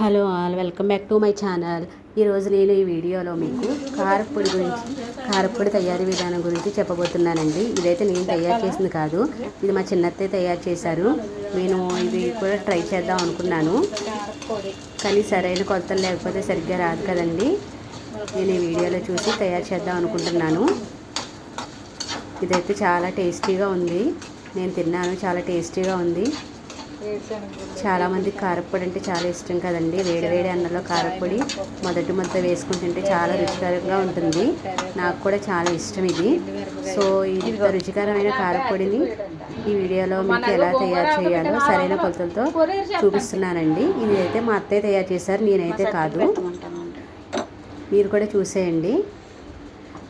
Hello all welcome back to my channel. ఈరోజు నేను ఈ వీడియోలో మీకు కారపొడి గురించి కారపొడి తయారీ విధానం గురించి చెప్పబోతున్నానండి. ఇదైతే నేను తయారు చేసింది కాదు ఇది మా చిన్నత్తయ్య తయారు చేశారు. నేను ఇది కూడా ట్రై చేద్దాం అనుకున్నాను. కానీ సరైన కొలతలు లేకపోతే సరిగ్గా రాదు కదండి. నేను ఈ వీడియోలో చూసి తయారు చేద్దాం అనుకుంటున్నాను. ఇదైతే చాలా టేస్టీగా ఉంది. నేను తిన్నాను చాలా టేస్టీగా ఉంది. చాలామంది కారప్పొడి అంటే చాలా ఇష్టం కదండి. వేడి వేడి అన్నంలో కారప్పొడి మొదటి ముద్ద వేసుకుని తింటే చాలా రుచికరంగా ఉంటుంది. నాకు కూడా చాలా ఇష్టం ఇది. సో ఇంత రుచికరమైన కారప్పొడిని ఈ వీడియోలో మీకు ఎలా తయారు చేయాలో సరైన కొలతలతో చూపిస్తున్నానండి. ఇది అయితే మా అత్తయ్య తయారు చేశారు నేనైతే కాదు. మీరు కూడా చూసేయండి.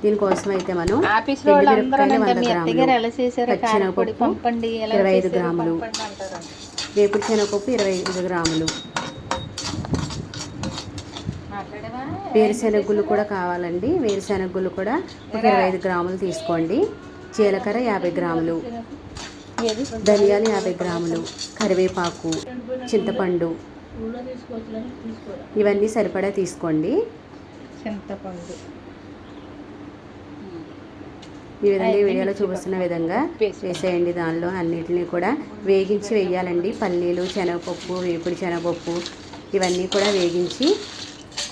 దీనికోసం అయితే మనం వంద గ్రాములు కారపొడి ఎలా ఇరవై ఐదు గ్రాములు. వేపుడు శనగపప్పు ఇరవై ఐదు గ్రాములు. వేరుశెనగులు కూడా కావాలండి. వేరుశెనగులు కూడా ఒక ఇరవై ఐదు గ్రాములు తీసుకోండి. జీలకర్ర యాభై గ్రాములు. ధనియాలు యాభై గ్రాములు. కరివేపాకు చింతపండు. ఇవన్నీ సరిపడా తీసుకోండి. చింతపండు. ఈ విధంగా ఈ వీడియోలో చూపిస్తున్న విధంగా వేసేయండి దానిలో అన్నిటిని కూడా వేగించి వేయాలండి. పల్లీలు శనగపప్పు వేపుడు శనగపప్పు ఇవన్నీ కూడా వేగించి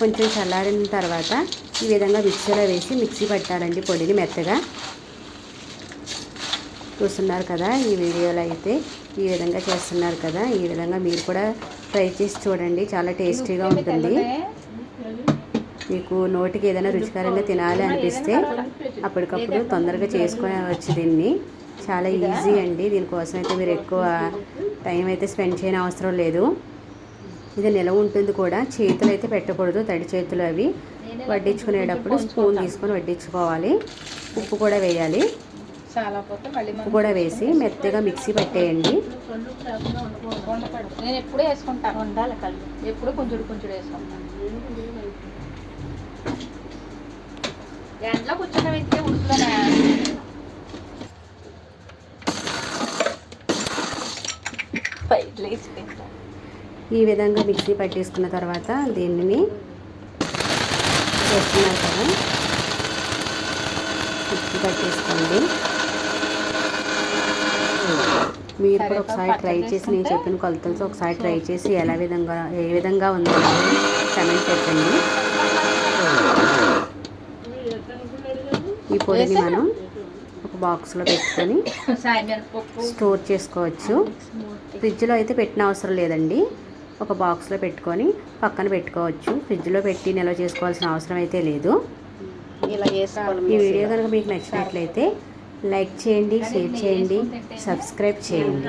కొంచెం చల్లారిన తర్వాత ఈ విధంగా మిక్సీలో వేసి మిక్సీ పట్టాలండి పొడిని మెత్తగా. చూస్తున్నారు కదా ఈ వీడియోలో అయితే ఈ విధంగా చేస్తున్నారు కదా ఈ విధంగా మీరు కూడా ట్రై చేసి చూడండి. చాలా టేస్టీగా ఉంటుంది. మీకు నోటికి ఏదైనా రుచికరంగా తినాలి అనిపిస్తే అప్పటికప్పుడు తొందరగా చేసుకోవచ్చు దీన్ని. చాలా ఈజీ అండి. దీనికోసం అయితే మీరు ఎక్కువ టైం అయితే స్పెండ్ చేయని అవసరం లేదు. ఇది నిలవ ఉంటుంది కూడా. చేతులు అయితే పెట్టకూడదు. తడి చేతులు అవి వడ్డించుకునేటప్పుడు స్పూన్ తీసుకొని వడ్డించుకోవాలి. ఉప్పు కూడా వేయాలి. చాలా ఉప్పు కూడా వేసి మెత్తగా మిక్సీ పెట్టేయండి. వండకూడదు నేను ఎప్పుడూ వేసుకుంటాను ఉండాలి కళ్ళు. ఎప్పుడు కొంచెం కొంచెం వేసుకుంటాను ఎండలో ఉడుకులోనే ఈ విధంగా మిక్సీ పట్టేసుకున్న తర్వాత దీనిని చేస్తున్నారు కదా. మిక్సీ పట్టేసుకోండి. మీరు కూడా ఒకసారి ట్రై చేసి నేను చెప్పిన కొలతలతో ఒకసారి ట్రై చేసి ఎలా విధంగా ఏ విధంగా ఉందో కమెంట్ పెట్టండి. పొడిని మనం ఒక బాక్స్లో పెట్టుకొని స్టోర్ చేసుకోవచ్చు. ఫ్రిడ్జ్లో అయితే పెట్టిన అవసరం లేదండి. ఒక బాక్స్లో పెట్టుకొని పక్కన పెట్టుకోవచ్చు. ఫ్రిడ్జ్లో పెట్టి నిల్వ చేసుకోవాల్సిన అవసరం అయితే లేదు. ఈ వీడియో కనుక మీకు నచ్చినట్లయితే లైక్ చేయండి షేర్ చేయండి సబ్స్క్రైబ్ చేయండి.